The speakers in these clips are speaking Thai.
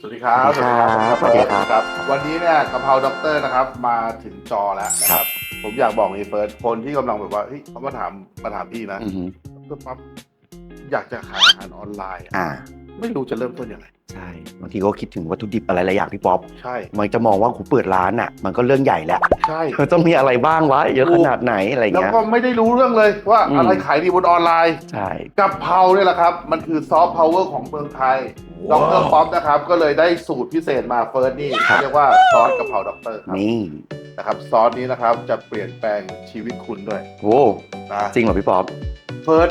สวัสดีครับสวัสดีครับสวัสดีครับ ครับ วันนี้เนี่ยกะเพราด็อกเตอร์นะครับ มาถึงจอแล้วนะครับ ผมอยากบอกนี่เฟิร์สคนที่กำลังแบบว่าเฮ้ยเขามาถามมาถามพี่นะอือฮึก็ปั๊บอยากจะขายอาหารออนไลน์อะอ่า ไม่รู้จะเริ่มต้นยังไงใช่บางทีก็คิดถึงวัตถุดิบอะไรหลายอย่างพี่ป๊อปใช่มันจะมองว่ากูเปิดร้านอะ มันก็เรื่องใหญ่แล้วใช่ มันต้องมีอะไรบ้างวะเยอะขนาดไหนอะไรแล้วเงี้ย ก็ไม่ได้รู้เรื่องเลยว่าอืม อะไรขายดีบนออนไลน์ใช่ กะเพราเนี่ยแหละครับ มันคือซอฟต์พาวเวอร์ของเมืองไทย ดว้าวรป๊อปนะครับ ก็เลยได้สูตรพิเศษมาเฟิร์สนี่ครับเรียกว่าซอสกะเพราด็อกเตอร์ครับนี่นะครับซอสนี้นะครับจะเปลี่ยนแปลงชีวิตคุณด้วยโอ้นะจริงเหรอพี่ป๊อปเฟิร์ส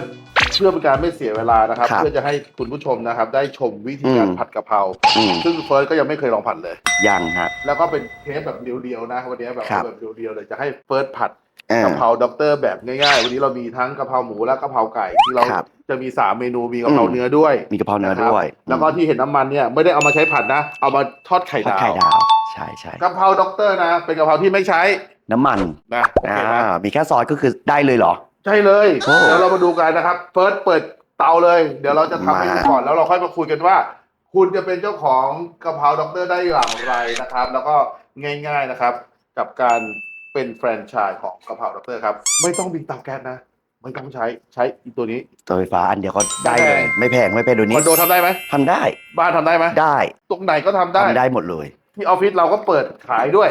เพื่อเป็นการไม่เสียเวลานะครับ ครับเพื่อจะให้คุณผู้ชมนะครับ ได้ชมวิธีการอืม ผัดกะเพราอืมซึ่งเฟิร์สก็ยังไม่เคยลองผัดเลย ยังฮะ แล้วก็เป็นเทปแบบเดียวๆนะวันนี้แบบครับ แบบเดียวๆเลยจะให้เฟิร์สผัดอ่า กะเพราด็อกเตอร์แบบง่ายๆ วันนี้เรามีทั้งกะเพราหมูและกะเพราไก่ที่เราครับจะมีสามเมนูมีกะเพราอืมเนื้อด้วยมีกะเพราเนื้อด้วยนะครับแล้วก็ที่เห็นน้ำมันเนี่ยไม่ได้เอามาใช้ผัดนะ เอามาทอดไข่ทอดดาวไข่ดาวใช่ใช่กะเพราด็อกเตอร์นะ เป็นกะเพราที่ไม่ใช้น้ำมันนะโออ่าเคไหมมีแค่ซอสก็คือได้เลยเหรอ ใช่เลยโอ้เดี๋ยวเรามาดูกันนะครับเฟิร์สเปิดเตาเลย เดี๋ยวเราจะทำให้มาดูก่อนแล้วเราค่อยมาคุยกันว่า คุณจะเป็นเจ้าของกะเพราด็อกเตอร์ได้อย่างไรนะครับ แล้วก็ง่าย ๆนะครับ กับการ เป็นแฟรนไชส์ของกะเพราด็อกเตอร์ครับ ไม่ต้องมีเตาแก๊สนะ ไม่ต้องใช้ใช้อีตัวนี้ เตาไฟฟ้าอันเดียวก็ได้เลย ไม่แพงไม่แพงดูคนี้อนโดทำได้ไหมทำได้บ้านทำได้ไหมได้ตรงไหนก็ทำได้ทำได้หมดเลย ที่ออฟฟิศเราก็เปิดขายด้วย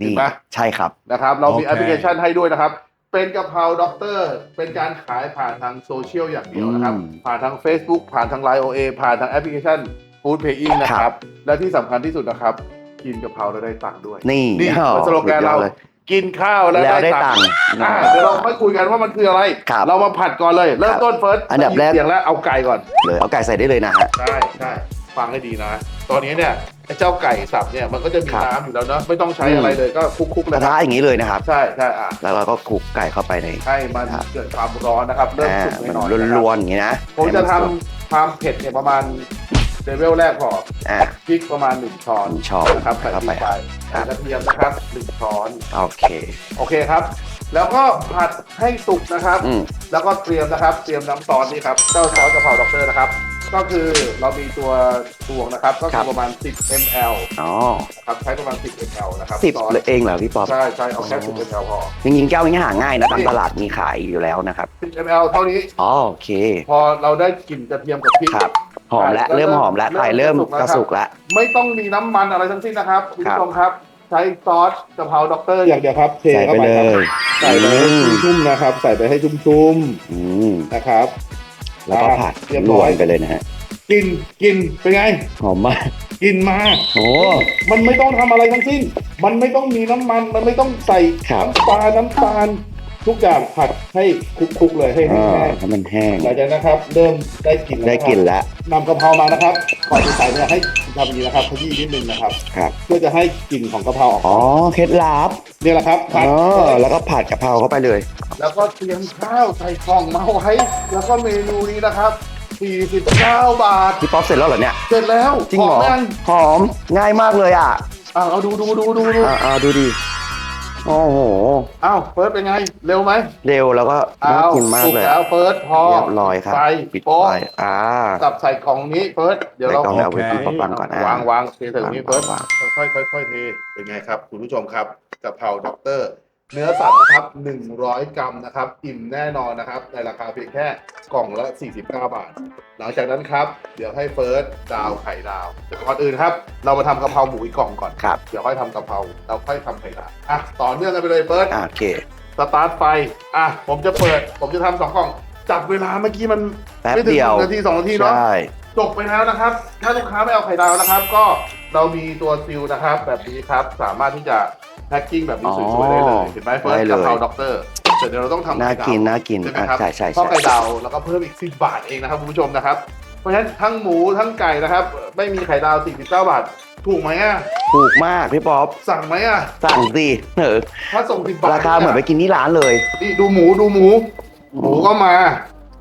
นี่เห็นไหม ใช่ครับ นะครับ เรามีโอเค แอปพลิเคชันให้ด้วยนะครับ เป็นกะเพราด็อกเตอร์ เป็นการขายผ่านทางโซเชียลอย่างเดียวนะครับ อืมผ่านทาง Facebook ผ่านทาง Line OA ผ่านทางแอปพลิเคชัน Food Paying นะคครัรับ บ และที่สำคัญที่สุดนะครับ กินกะเพราแล้วได้ตังค์ด้วย นี่นี่อ๋อเป็นสโลแกนเราสุดยอดเลย กินข้าวแล้วแล้วได้ได้ตัตังงค์ค์อ่าเดี๋ยวเราค่อยคุยกันว่ามันคืออะไร ครับเรามาผัดก่อนเลยเริ่มต้นเฟิร์สอันดับแรก เสียงแล้วเอาไก่ก่อน เลยเอาไก่ใส่ได้เลยนะฮะ ใช่ใช่ฟังให้ดีนะ ตอนนี้เนี่ยไอ้เจ้าไก่สับเนี่ยมันก็จะมีครับ น้ำอยู่แล้วเนอะไม่ต้องใช้อืมอะไรเลยก็คลุกๆกเลยระทะอย่างนี้เลยนะครับ ใช่ใช่อะแล้วเราก็คลุกไก่เข้าไปในให้มันครับเกิดความร้อนนะครับ เริ่มอ่าสุกมันหน่อยๆนะครับล้วนๆอย่างนี้นะผมจะทให้นสุกำความเผ็ดเนี่ยประมาณ เลเวลแรกพออ่า พริกประมาณหนึ่งช้อนหนึ่งช้อนนะครับใส่เข้าพริไปกไปครัใส่บ กระเทียมนะครับหนึ่งช้อน โอเค โอเคครับ แล้วก็ผัดให้สุกนะครับ อืม แล้วก็เตรียมนะครับ เตรียมน้ำซอสนี่ครับ เจ้าซอสกะเพราด็อกเตอร์นะครับ ก็คือเรามีตัวตวงนะครับ ก็คือประมาณ 10 ml อ๋อนะครับใช้ประมาณ 10 ml นะครับสิบซอสเลยเองเหรอพี่ป๊อปใช่ใช่เอาแค่ 10 ml พอ จริงๆแก้วนี้หาง่ายนะตามตลาดมีขายอยู่แล้วนะครับ10 ml เท่านี้ อ๋อโอเค พอเราได้กลิ่นกระเทียมกับพริก ครับ หอมแล้วแล้วเริ่มหอมแล้วเริ่มไก่เริ่มสุกแล้วกระสุกแล้วไม่ต้องมีน้ำมันอะไรทั้งสิ้นนะครับคุณครับผู้ชมครับ ใช้ซอสกะเพราด็อกเตอร์อย่างเดียวครับเทใส่เข้าไปไปเลครับยใส่ไปให้อืมชุ่มๆนะครับ ใส่ไปให้ชุ่มอืมๆนะครับ แล้วก็ผัดเรียบรร้วอยนไปเลยนะฮะกินกินเป็นไง หอมมากกินมา โอ้ มันไม่ต้องทำอะไรทั้งสิ้น มันไม่ต้องมีน้ำมัน มันไม่ต้องใส่ครับ น้ำปลา น้ำตาล ทุกอย่างผัดให้คลุกๆเลยให้อ่าแห้งให้มันแห้งๆหลังจากนั้นนะครับเริ่มได้กลิ่นแล้วได้นะครับกลิ่นแล้ว นำกะเพรามานะครับก่อนจะใส่เนี่ยให้ทำอย่างนี้นะครับขยี้นิดนึงนะครับ ครับ เพื่อจะให้กลิ่นของกะเพราออกอ๋อ เคล็ดลับนี่แหละครับอ๋ผัดอแล้วก็ผัดกะเพราเข้าไปเลย แล้วก็เตรียมข้าวใส่กล่องมาไว้แล้วก็เมนูนี้นะครับ 49 บาท พี่ป๊อปเสร็จแล้วเหรอเนี่ย เสร็จแล้วจริงเหรอมยังหอม ง่ายมากเลยอะ อะเอาดูดูดูดูดูอ่าอ่าดูดิ โอ้โห อ้าวเฟิร์สเป็นไง เร็วไหมเร็วแล้วก็น่าเอากินมากสุกเลย แล้วเฟิร์สพอเรียบร้อยครับไฟปิดโป๊ะไฟอ่าสับใส่กล่องนี้เฟิร์สเดี๋ยวในเรากล่องแล้วเอาไว้โอเคพี่ป๊อปฟังก่อนอ่าวางวางเทใส่ตรงนี้เฟิร์สวาง ค่อยๆค่อยๆเทเป็นไงครับ คุณผู้ชมครับกะเพราด็อกเตอร์ เนื้อสัตว์นะครับ 100 กรัมนะครับ อิ่มแน่นอนนะครับ ในราคาเพียงแค่กล่องละ 49 บาท หลังจากนั้นครับ เดี๋ยวให้เฟิร์สดาวไข่ดาวแต่ก่อนอื่นครับ เรามาทำกะเพราหมูอีกกล่องก่อน ครับ เดี๋ยวค่อยทำกะเพราเราค่อยทำไข่ดาวอะ ต่อเนื่องกันไปเลยเฟิร์สอ่าโอเค สตาร์ทไฟ อะ ผมจะเปิด ผมจะทำสองกล่อง จับเวลาเมื่อกี้มันแป๊บไม่ถึงเดียวหนึ่งนาทีสองนาทีเนาะ ใช่ จบไปแล้วนะครับ ถ้าลูกค้าไม่เอาไข่ดาวนะครับ ก็ เรามีตัวซิลนะครับ แบบนี้ครับ สามารถที่จะแพ็กกิ้งแบบนี้สวยๆได้เลยเห็นไหมเฟิร์สได้เลยกะเพราด็อกเตอร์แต่เดี๋ยวเราต้องทำน่าไข่ดาวกินน่ากินใช่ไหมอะครับใช่ใช่เพราะใช่ไข่ดาวแล้วก็เพิ่มอีก10บาทเองนะครับคุณผู้ชมนะครับ เพราะฉะนั้นทั้งหมูทั้งไก่นะครับ ไม่มีไข่ดาว49บาท ถูกไหมอะถูกมากพี่ป๊อปสั่งไหมอะสั่งสิเออถ้าส่ง10บาทราคาเหมือนไปกินที่ร้านเลยนี่ดูหมูดูหมู หมูก็มา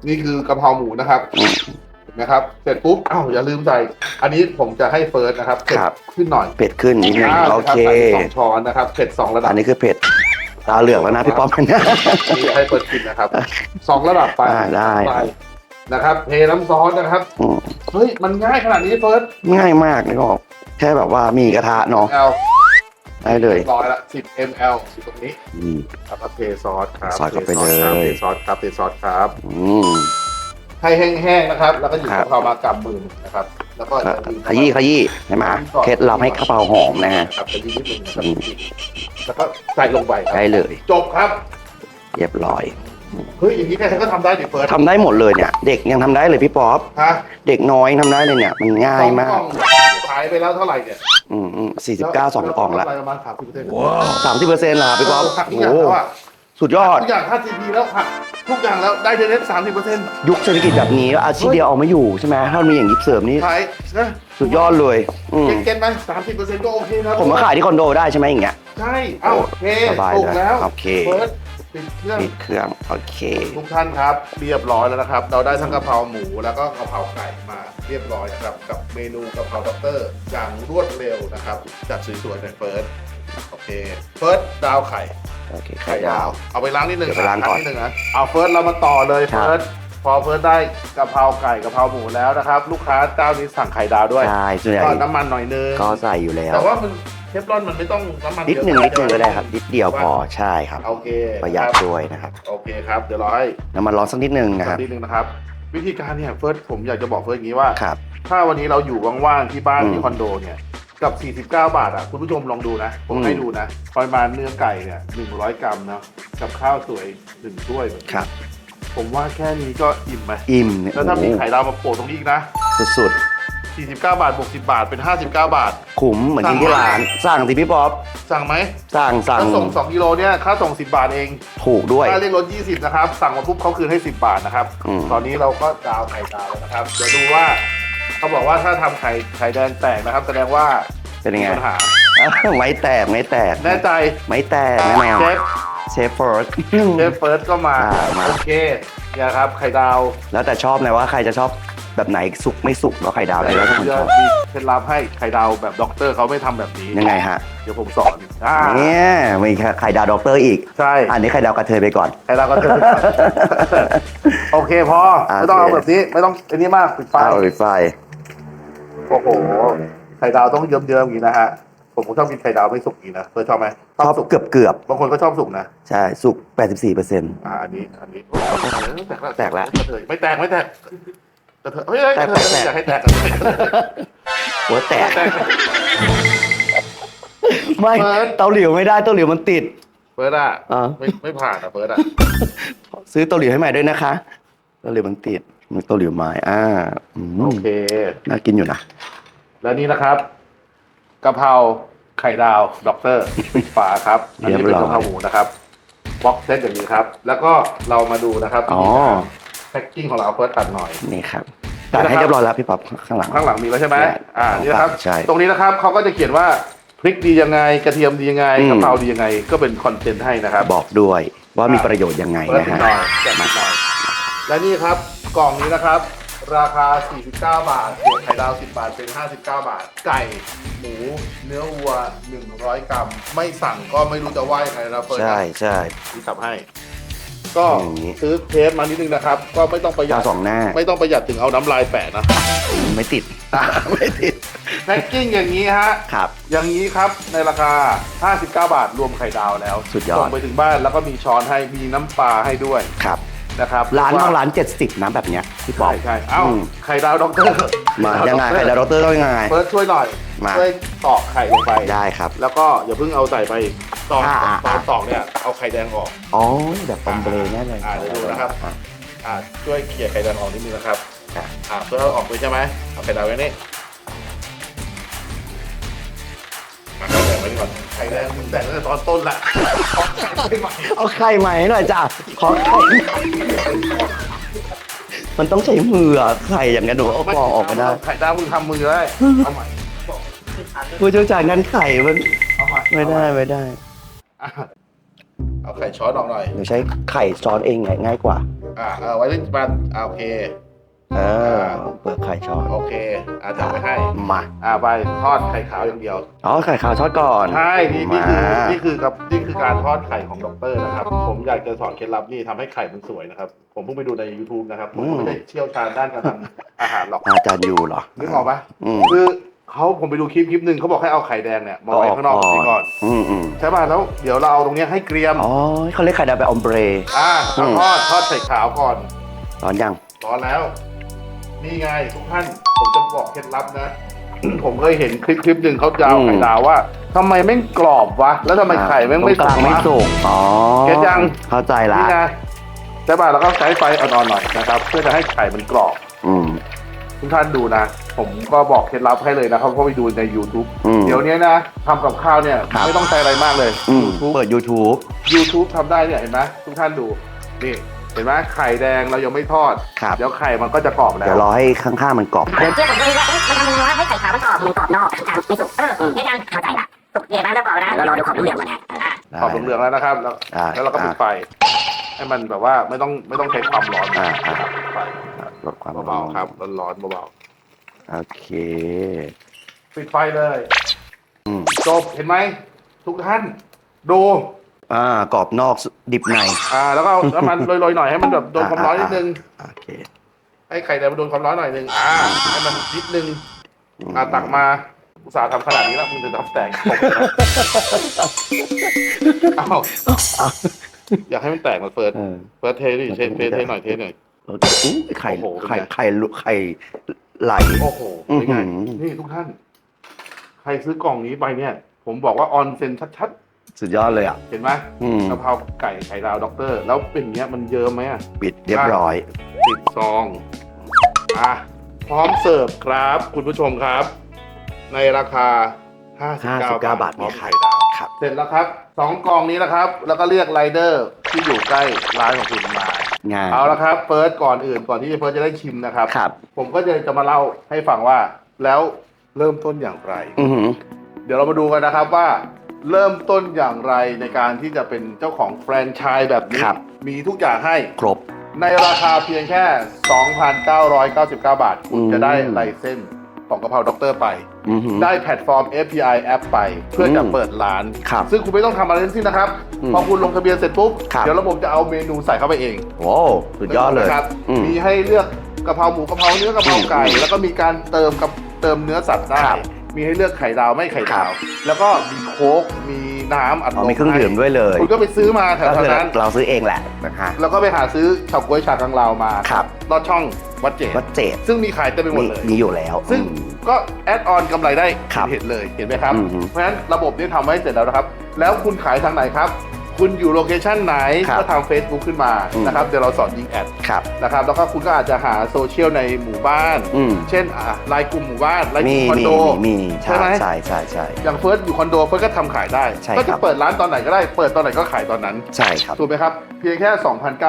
นี่คือกะเพราหมูนะครับอืมเห็ นไหมครับ เสร็จปุ๊บอ้าวอย่าลืมใส่ อันนี้ผมจะให้เฟิร์สนะครับเผ็ดครับ ขึ้นหน่อยเผ็ดขึ้นนิดนึงอ่าโอเค ใส่สองช้อนนะครับเผ็ดสองระดับอันนี้คือเผ็ดตาเหลือกแล้วนะพี่ป๊อปนี่ให้เฟิร์สกินนะครับสองระดับไปอ่าได้ ปนะครับเทน้ำซอสนะครับอืมเฮ้ยมันง่ายขนาดนี้เฟิร์สง่ายมากนี่ก็แค่แบบว่ามีกระทะเนาะ ml ได้เลยรีบร้อยละ10 ml อยู่ตรงนี้อืมแล้วก็เทซอสครับซอสเข้าไปเลย เทซอสครับเทซอสครับ อืม ให้แห้งๆนะครับ แล้วก็หยิบครับกะเพรามากำมือนะครับ แล้วก็อย่าลืมขยี้ขยี้ใช่ไหมเคล็ดลับให้กระเพราหอมนะฮะครับขยี้นิดนึงนะครับอืมแล้วก็ใส่ลงไปครับได้เลย จบครับ เรียบร้อยเฮ้ยอย่างนี้ใครๆก็ทำได้ดิเฟิร์สทำได้หมดเลยเนี่ย เด็กยังทำได้เลยพี่ป๊อปฮะเด็กน้อยยังทำได้เลยเนี่ย มันง่ายมากสองกล่องขายไปแล้วเท่าไหร่เนี่ยอืมอืมสี่สิบเก้าสองกล่องละประมาณสามสิบเปอร์เซ็นต์สามสิบเปอร์เซ็นต์ละพี่ป๊อปหักทุกโอ้ อย่างโหแล้วอะสุดยอด ทุกอย่างค่า GP แล้วหักทุกอย่างแล้วได้เทเน็ตสามสิบเปอร์เซ็นต์ยุคเศรษฐกิจแบบนี้แล้วอาชีพเดียวเอาไม่อยู่ใช่ไหมถ้ามันมีอย่างยิบเสริมนี่ขายนะสุดยอดเลยอืมเก็ตๆไหมสามสิบเปอร์เซ็นต์ก็โอเคนะผมมาขายที่คอนโดได้ใช่ไหมอย่างเงี้ย ใช่เอ้าโอเคสบายถูกเลยแล้วโอเคเฟิร์สปิดเครื่อง ปิดเครื่องโอเค ทุกท่านครับเรียบร้อยแล้วนะครับ เราได้ทั้งกะเพราหมูแล้วก็กะเพราไก่มาเรียบร้อยนะครับกับเมนูกะเพราด็อกเตอร์อย่างรวดเร็วนะครับจัดสวยๆในเฟิร์ส โอเคเฟิร์สดาวไข่โอเคไข่ไข่ดาดาว ว เอาไปล้างนิดนึงเดี๋ยวไปล้างก่อนดนึงนะเอาเฟิร์สเรามาต่อเลยครับ เฟิร์สพอเฟิร์สได้กะเพราไก่กะเพราหมูแล้วนะครับ ลูกค้าเจ้านี้สั่งไข่ดาวด้วยใช่ส่วนใหญ่ก็น้ำมันหน่อยนึงก็ใส่อยู่แล้วแต่ว่ามันเทฟลอนมันไม่ต้องน้ำมันนิดหนึ่งเยอะนิดหนึ่งก็ได้ครับนิดเดียวพอใช่ครับ โอเคประหยัดคบด้วยนะครับโอเคครับ เดี๋ยวเราให้ น้ำมันร้อนสักนิดหนึ่งนะครับ นิดนึงนะครับ วิธีการเนี่ยเฟิร์สผมอยากจะบอกเฟิร์สอย่างนี้ว่า ครับ ถ้าวันนี้เราอยู่ว่างๆที่บ้านอืม ที่คอนโดเนี่ย กับ 49 บาทอะคุณผู้ชมลองดูนะผมอืมให้ดูนะปริมาณเนื้อไก่เนี่ย 100 กรัมนะกับข้าวสวยหนึ่งถ้วยแบบนี้ครับ ผมว่าแค่นี้ก็อิ่มไหมอิ่มเนี่ยแล้วถ้ามีโอ้ไข่ดาวมาโปะตรงนี้อีกนะโหสุด49 บาทบวก10 บาทเป็น 59 บาท ๆขุมเหมือนกินที่ร้าน สั่งสิพี่ป๊อปสั่งไหมสั่งสั่งถ้าส่ง 2กิโลเนี่ยค่าส่ง 10 บาทเองถูกด้วย ค่าเรียกรถ 20 นะครับ สั่งมาปุ๊บเขาคืนให้ 10 บาทนะครับ อืม ตอนนี้เราก็ดาวไข่ดาวแล้วนะครับ เดี๋ยวดูว่า เขาบอกว่าถ้าทำไข่ไข่แดงแตกนะครับ แสดงว่าเป็นยังไง มีปัญหาอ้าวไม่แตกไม่แตกแน่ใจไม่แตกแน่นอนเชฟเชฟเฟิร์ส เชฟเฟิร์สก็มาอ่ามา โอเคเนี่ยครับไข่ดาวแล้วแต่ชอบนะว่าใครจะชอบแบบไหนสุกไม่สุกเนาะไข่ดาวเลยแล้วแต่คนเดี๋ยวชอบมีเคล็ดลับให้ไข่ดาวแบบด็อกเตอร์เขาไม่ทำแบบนี้ ยังไงฮะเดี๋ยวผมสอนอ่าเนี่ยมีไข่ดาวด็อกเตอร์อีก ใช่อันนี้ไข่ดาวกระเทยไปก่อน ไข่ดาวก็จะโอเคพอ ไม่ต้องเอาแบบนี้ไม่ต้องอันนี้มากปิดไฟ เอาไปไฟ โอ้โห ไข่ดาวต้องเยิ้มๆอย่างนี้นะฮะ ผมชอบกินไข่ดาวไม่สุกอย่างนี้นะเฟิร์สชอบไหมชอบสุกเกือบเกือบบางคนก็ชอบสุกนะ ใช่สุก 84เปอร์เซ็นต์ อ่า อันนี้ อันนี้แตกแล้วกระเทยไม่แตก ไม่แตกกระเทยเฮ้ยเฮ้ยแตกกระเทยแตกอยากให้แตกกระเทยหัวแตกแตกไม่เฟิร์สเตาหลิวไม่ได้ เตาหลิวมันติดเฟิร์สอะอ่าไม่ไม่ผ่านอะเฟิร์สอะ ซื้อเตาหลิวให้ใหม่ด้วยนะคะ เตาหลิวมันติด มีเตาหลิวไม้อ่าอืมโอเค น่ากินอยู่นะแล้วนี่นะครับกะเพราไข่ดาวด็อกเตอร์ปิดฝาครับอันนี้เป็นกะเพราหมูนะครับบ็อกเซตอย่างนี้ครับ แล้วก็เรามาดูนะครับอ๋อแพ็กกิ้งของเราเฟิร์สตัดหน่อย นี่ครับตัดให้เรียบร้อยแล้วพี่ป๊อปข้างหลัง ข้างหลังมีแล้วใช่ไหมใช่อ่านี่นะครับใช่ตรงนี้นะครับเขาก็จะเขียนว่าพริกดียังไงกระเทียมดียังไงอืมกะเพราดียังไง ก็เป็นคอนเทนต์ให้นะครับ บอกด้วยว่ามีประโยชน์ยังไงเปิดนะนิดฮะหน่อยแจกนิดหน่อยและนี่ครับ กล่องนี้นะครับ ราคา 49 บาทบวกไข่ดาว 10 บาท เป็น 59 บาท ไก่ หมู เนื้อวัว 100 กรัม ไม่สั่งก็ไม่รู้จะว่ายังไงนะเฟิร์นนะใช่ใช่ ที่ทำให้ ก็อย่างนี้ ซื้อเทปมานิดนึงนะครับ ก็ไม่ต้องประหยัเจ้าดสองหน้าไม่ต้องประหยัดถึงเอาน้ำลายแปะนะ ไม่ติด ไม่ติดแพ็กกิ้งอย่างนี้ฮะ ครับ อย่างนี้ครับในราคา 59 บาทรวมไข่ดาวแล้วสุดยอด ส่งไปถึงบ้านแล้วก็มีช้อนให้มีน้ำปลาให้ด้วย ครับ นะครับร้านว่บางร้าน70นะแบบเนี้ยพี่ป๊อใช่ปใช่เอ้าอืม ไข่ดาวด็อกเตอร์มายังไงไข่ดาวด็อกเตอร์ต้องยังไง เฟิร์สช่วยหน่อยมา ช่วยตอกไข่ลงไป ได้ครับ แล้วก็อย่าเพิ่งเอาใส่ไปตอนอ่าอ่า ตอนอ่าตอกเนี่ยเอาไข่แดงออก อ๋อแบบปอมเบรแน่เลยอ่าเดี๋ยวดูนะครับ อ่อ่าช่วยเขี่ยไข่แดงออกนิดนึงนะครับครับอ่าเพื่อเอาออกไปใช่ไหมเอาไข่ดาวไว้นี่ อะไข่แดงไว้นี่ก่อนไข่แดงมึงแต่งตั้งแต่ตอนต้นละเอาไข่ใหม่เอาไข่ใหม่ให้หน่อยจ้ะขอไข่มันต้องใช้มืออะไข่อย่างนั้นหนูเอาปอกออกไม่ได้ไข่ดาวมึงทำมือได้เอาใหม่ผู้เชี่ยวชาญด้านไข่มันเอาใหม่ไม่ได้ไม่ได้อะเอาไข่ช้อนออกหน่อยหนูใช้ไข่ช้อนเองไงง่ายกว่า อ่าเอาไว้ที่บ้านอ่าโอเค เออเปลือกไข่ช้อนโอเคอ่าจับไปให้ มาอ่าไปทอดไข่ขาวอย่างเดียว อ๋อไข่ขาวทอดก่อน ใช่นี่นี่คือมานี่คือครับนี่คือการทอดไข่ของด็อกเตอร์นะครับ ผมอยากจะสอนเคล็ดลับนี่ทำให้ไข่มันสวยนะครับ ผมเพิ่งไปดูใน YouTube นะครับ ผมก็ไม่ได้เชี่ยวชาญด้านการทำอาหารหรอกอาจารย์ยูเหรอนึกออกปะอืมคือเขาผมไปดูคลิปคลิปหนึ่งเขาบอกให้เอาไข่แดงเนี่ยมาไว้ข้างนอกนี่ก่อนอืมอืมใช่ป่ะแล้วเดี๋ยวเราเอาตรงเนี้ยให้เกรียมอ๋อเขาเรียกไข่ดาวแบบออมเบร อ่าเอาอืม ทอดทอดไข่ขาวก่อน ร้อนยังร้อนแล้ว นี่ไงทุกท่านผมจะบอกเคล็ดลับนะ ผมเคยเห็นคลิปคลิปหนึ่งเขาจะเอาอืมไข่ดาวว่าทำไมแม่งกรอบวะ แล้วทำไมไข่แม่งไม่ตรงกลางไม่วะ สุกอ๋อเก็ตยัง เข้าใจละนี่ไงใช่ป่ะแล้วก็ใช้ไฟอ่อนๆหน่อยนะครับ เพื่อจะให้ไข่มันกรอบ อืม ทุกท่านดูนะ ผมก็บอกเคล็ดลับให้เลยนะครับเพราะไปดูใน YouTube อืมเดี๋ยวนี้นะทำกับข้าวเนี่ยครับ ไม่ต้องใช้อะไรมากเลย อืม YouTube เปิด YouTube YouTube ทำได้เนี่ยเห็นไหมทุกท่านดู นี่ เห็นไหมไข่แดงเรายังไม่ทอด ครับ เดี๋ยวไข่มันก็จะกรอบแล้เดี๋ยววรอให้ข้างๆมันกรอบเที่ยวผมก็คิดว่าเอ๊ะมันทำยังไงวะให้ไข่ขาวมันกรอบมันกรอบนอกกลางไม่สุกเออเอ๊ะยังเข้าใจละสุกเดี๋ยวมาแล้วกรอบนะเรารอดูขอบเหลืองก่อนนะอะ ขอบเหลืองๆแล้วนะครับ แล้วได้แล้วเราก็ปิดไฟให้มันแบบว่าไม่ต้องไม่ต้องใช้ความร้อนอ่าอ่า ปิดไฟลดความเบาๆครับร้อนๆเบาโอเค ๆปิดไฟเลย อืม จบเห็นไหมทุกท่าน ดู อ่ากรอบนอกดิบในอ่าแล้วก็เอาน้ำมันโรยๆหน่อยให้มันแบบโดนความร้อนนิดนึงโอเคให้ไข่แดงมันโดนความร้อนหน่อยนึงอ่าให้มันนิดนึงอ่าตักมาอุตส่าห์ทำขนาดนี้แล้วมึงจะทำแตกตกเอ้าอยากให้มันแตกมาเฟิร์สเออเฟิร์สเทดิเทเทเทหน่อยเทหน่อยเราอู้ไข่โอ้โหเป็นไงไข่ไข่ลุไข่ไหล โอ้โหเป็นไงอื้อหือ นี่ทุกท่าน ใครซื้อกล่องนี้ไปเนี่ย ผมบอกว่าออนเซ็นชัด สุดยอดเลยอะๆเห็นไหมอืม กะเพราไก่ไข่ดาวด็อกเตอร์ แล้วเป็นอย่างเงี้ยมันเยิ้มไหมอะปิดเรียบร้อยสิบซองอะพร้อมเสิร์ฟครับ คุณผู้ชมครับ ในราคา 59 59 บาทบาทพร้อมเนี่ยไข่ดาวครับ เสร็จแล้วครับสองกล่องนี้นะครับ แล้วก็เรียกไรเดอร์ที่อยู่ใกล้ร้านของคุณมา งานเอาละครับเฟิร์สก่อนอื่นก่อนที่เฟิร์สจะได้ชิมนะครับ ครับ ผมก็จะจะมาเล่าให้ฟังว่าแล้วเริ่มต้นอย่างไร อือหือ เดี๋ยวเรามาดูกันนะครับว่า เริ่มต้นอย่างไรในการที่จะเป็นเจ้าของแฟรนไชส์แบบนี้ ครับ มีทุกอย่างให้ ครบ ในราคาเพียงแค่ 2,999 บาท คุณจะได้อืมไลเส้นของกะเพราด็อกเตอร์ไป อือหือ ได้แพลตฟอร์ม API แอปไป เพื่อจะอืมเปิดร้าน ครับซึ่งคุณไม่ต้องทำอะไรทั้งสิ้นนะครับ อืมพอคุณลงทะเบียนเสร็จปุ๊บ ครับ เดี๋ยวระบบจะเอาเมนูใส่เข้าไปเอง โอ้สุดยอดเลยนะครับอืม มีให้เลือกกะเพราหมูกะเพราเนื้อกะเพราไก่ อืมแล้วก็มีการเติมกับเติมเนื้อสัตว์ได้ ครับ มีให้เลือกไข่ดาวไม่ไข่ดาว แล้วก็มีโค้กมีน้ำอัดลอ๋อมมีเครื่องดื่มด้วยเลยคุณก็ไปซื้อมาแถก็คือวๆนั้นเราซื้อเองแหละนะฮะแล้วก็ไปหาซื้อเฉาก๊วยชากังลาวมาครับลอดช่องวัดเจดวัดเจดซึ่งมีขายเต็มไปหมดมีเลยมีอยู่แล้ว ซึ่งอืมก็แอดออนกำไรได้ครับเห็นเลยเห็นไหมครับอือฮึเพราะฉะนั้นระบบนี้ทำไว้เสร็จแล้วนะครับ แล้วคุณขายทางไหนครับ คุณอยู่โลเคชันไหนครับก็ทำ Facebook ขึ้นมาอืม นะครับเดี๋ยวเราสอนยิงแอดครับ นะครับแล้วก็คุณก็อาจจะหาโซเชียลในหมู่บ้าน อืม เช่นอะไลน์กลุ่มหมู่บ้านไลน์กมีลุ่มคอนมีโด มีมีใช่ใช่ไหม ใช่ใช่ใช่ อย่างเฟิร์สอยู่คอนโดเฟิร์สก็ทำขายได้ ใช่ก็ครัจะบเปิดร้านตอนไหนก็ได้เปิดตอนไหนก็ขายตอนนั้น ใช่ครับ ถูกไหมครับ เพียงแค่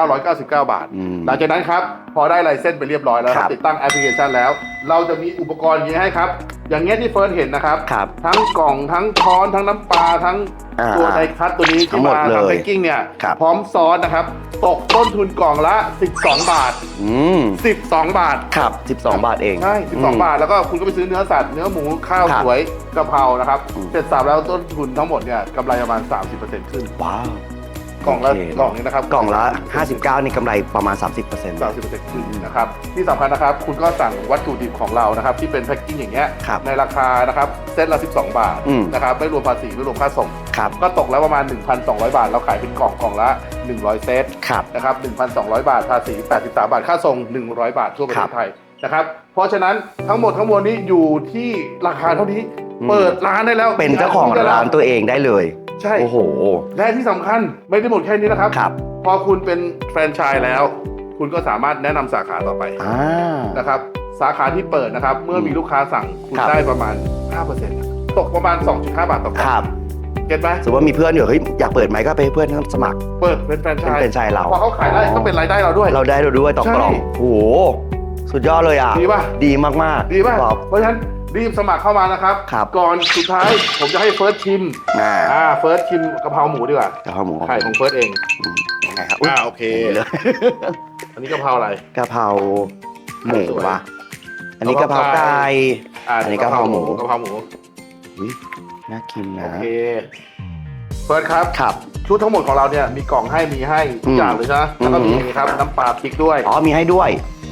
2,999 บาท อืมหลังจากนั้นครับ พอได้ไลเส้นไปเรียบร้อยแล้วคครัรับ บ ติดตั้งแอปพลิเคชันแล้ว เราจะมีอุปกรณ์อย่างนี้ให้ครับ อย่างเงี้ยที่เฟิร์สเห็นนะครับ ครับ ทั้งกล่องทั้งช้อนทั้งน้ำปลาทั้งอ่า ตัวไดคัตตัวนี้ทั้ที่งหมดมาเลยทำแพ็กกิ้งเนี่ยครับพร้อมซอสนะครับ ตกต้นทุนกล่องละ 12 บาทอืม12 บาท ครับ 12 บาทเอง ใช่ม12 บาท แล้วก็คุณก็ไปซื้อเนื้อสัตว์ เนื้อหมู ข้าวครับสวยกะเพรานะครับอืมเสร็จสับแล้วต้นทุนทั้งหมดเนี่ยกำไรประมาณ 30%ขึ้น ว้าว กล่องละโเคกล่องนี้นะครับกล่องละ 59 นี่กำไรประมาณ 30% 30%ขึ้นนะครับที่สำคัญนะครับ คุณก็สั่งวัตถุดิบของเรานะครับ ที่เป็นแพ็กกิ้งอย่างเงี้ยครับในราคานะครับเซตละ 12 บาทอืม นะครับไม่รวมภาษีไม่รวมค่าส่ง ครับก็ตกแล้วประมาณ 1,200 บาท เราขายเป็นกล่องกล่องละ 100 เซตครับ นะครับ 1,200 บาทภาษี 83 บาท ค่าส่ง 100 บาททั่วประครัเทบศไทยนะครับ เพราะฉะนั้นทั้งหมดทั้งมวลนี้อยู่ที่ราคาเท่านี้ อืม เปิดร้านได้แล้วเป็นเจ้าของร้านตัวเองได้เลย ใช่ โอ้โห และที่สำคัญไม่ได้หมดแค่นี้นะครับ ครับ พอคุณเป็นแฟรนไชส์แล้ว คุณก็สามารถแนะนำสาขาต่อไปอ่า นะครับ สาขาที่เปิดนะครับ เมื่อมีลูกค้าสั่งคุณครับ ได้ประมาณ5%ตกประมาณ 2.5 บาทต่อกล่องครับเก็ตไหมสมมติว่ามีเพื่อนอยู่ เฮ้ย อยากเปิดไหมก็ไปให้เพื่อนสมัคร เปิดเป็นแฟรนไชเป็นส์เป็นชายเรา พอเขาขายได้ก็เป็นรายได้เราด้วย เราได้เราด้วยต่อกล่อง ใช่ โอ้โห สุดยอดเลยอะ ดีป่ะ ดีมากๆดีป่ะครับเพราะฉะนั้น รีบสมัครเข้ามานะครับ ครับก่อนสุดท้ายผมจะให้เฟิร์สชิมอ่าอ่า เฟิร์สชิมกะเพราหมูดีกว่ากะเพราหมูไข่ของเฟิร์สเองอืมยังไงครับอุ๊ยอ่าโอเคเลย อันนี้กะเพราอะไร กะเพราหมูสวยวะอันนี้กะเพราไก่ อ่าอันนี้กะเพราหมู กะเพราหมูอุ๊ยน่ากินโอนะเคเฟิร์สครับ ครับ ชุดทั้งหมดของเราเนี่ยมีกล่องให้มีให้ทุกอย่างเลยใช่ไหมแล้วก็มีอืมครับน้ำปลาพริกด้วย อ๋อมีให้ด้วย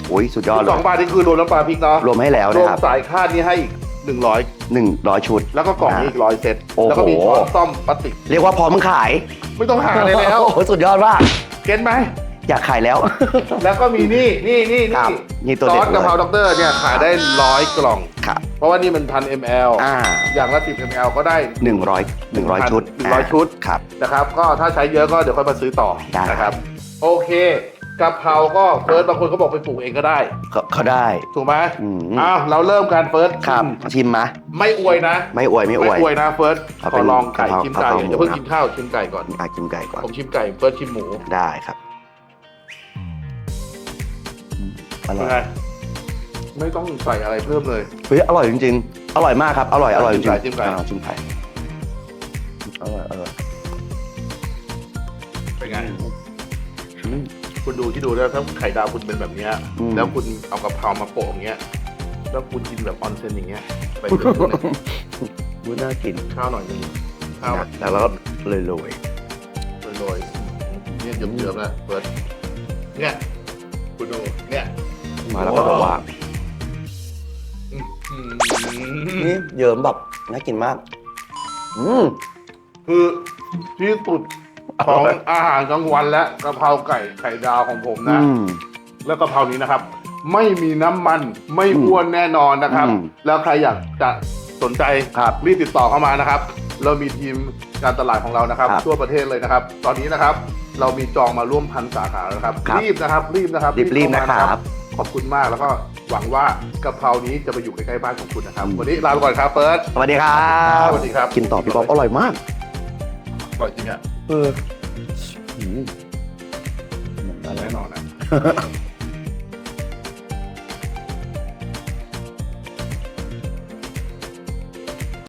โอ้ยสุดยอดเลสอยงบาทนี่คือรวมน้ำปลาพริกเนาะรวมให้แล้วรนะวมครับสายคาดนี่ให้อีกหนึ่งร้อยหนึ่งร้อยชุด แล้วก็กล่องนี้อีกร้อยเซตโอ้โห แล้วก็มีช้อนซ่อมพลาสติกเรียกว่าพร้อมขายไม่ต้องหาเลยแล้วโอ้โหสุดยอดมากเก็ตไหม อยากขายแล้ว แล้วก็มีนี่นี่นี่ครันี่บนี่ตัวซเด็อดสเลยกะเพราด็อกเตอร์เนี่ยขายได้ร้อยกล่อง ครับเพราะว่านี่มันพัน ml อ่าอย่างละ10 ml ก็ได้ หนึ่งร้อยหนึ่งร้อยชุดหนึ่งร้อยชุด ครับ นะครับ ก็ถ้าใช้เยอะก็เดี๋ยวค่อยมาซื้อต่อได้ นะครับ โอเค กะเพราก็เฟิร์สบางคนเขาบอกไปปลูกเองก็ได้ ก็เขาได้ ถูกไหมอืม อ้าวเราเริ่มกันเฟิร์สครับชิมมะ ไม่อวยนะไม่อวยไม่อวยไม่อวย นะเฟิร์สเอาขเป็อนลองไก่กะเพราชิมไก่กะเพราหมู อย่าเพิ่งนะกินข้าวชิมไก่ก่อน อากินไก่ก่อนผมชิมไก่เฟิร์สชิมหมูได้ครับอืมอเป็ร่อนยไงไม่ต้องใส่อะไรเพิ่มเลย เฮ้ยอร่อยจริงๆ อร่อยมากครับ อร่อยอร่อยจริงจิ้มไก่ อ่าจิ้มไก่อร่อยอร่อย คุณดูที่ดูแล้วถ้าไข่ดาวคุณเป็นแบบเนี้ย อืม แล้วคุณเอากะเพรามาโปะอย่างเงี้ย แล้วคุณกินแบบออนเซนอย่างเงี้ย ไปเจอคุณเนี่ยดูน่ากินข้าวหน่อยหนึงข้าวนะแล้วเราก็เลยโรยโรยๆเนี่ยเยิ้มๆแล้วเปิดเนี่ยคุณดูเนี่ย ๆมาแล้วก็แบบว่าอื้อหือนี่เยิ้มแบบน่ากินมาก อืมคือที่สุด ของอาหารกลางวันและกะเพราไก่ไข่ดาวของผมนะ อืม แล้วกะเพรานี้นะครับ ไม่มีน้ำมันไม่อ้วนแน่นอนนะครับ อืมแล้วใครอยากจะสนใจครับรีบติดต่อเข้ามานะครับ เรามีทีมการตลาดของเรานะครับ ครับทั่วประเทศเลยนะครับ ตอนนี้นะครับ เรามีจองมาร่วมพันสาขาแล้วนะครับครับรีบนะครับ รีบนะครับรีบๆเข้ามานะครับขอบคุณมากแล้วก็หวังว่ากะเพรานี้จะไปอยู่ใกล้ๆบ้านของคุณนะครับ วันนี้ลาไปก่อนครับเฟิร์ส สวัสดีครับ สวัสดีครับ กินต่อพี่ป๊อปอร่อยมาก อร่อยจริงอะ เออ อืม แน่นอนนะ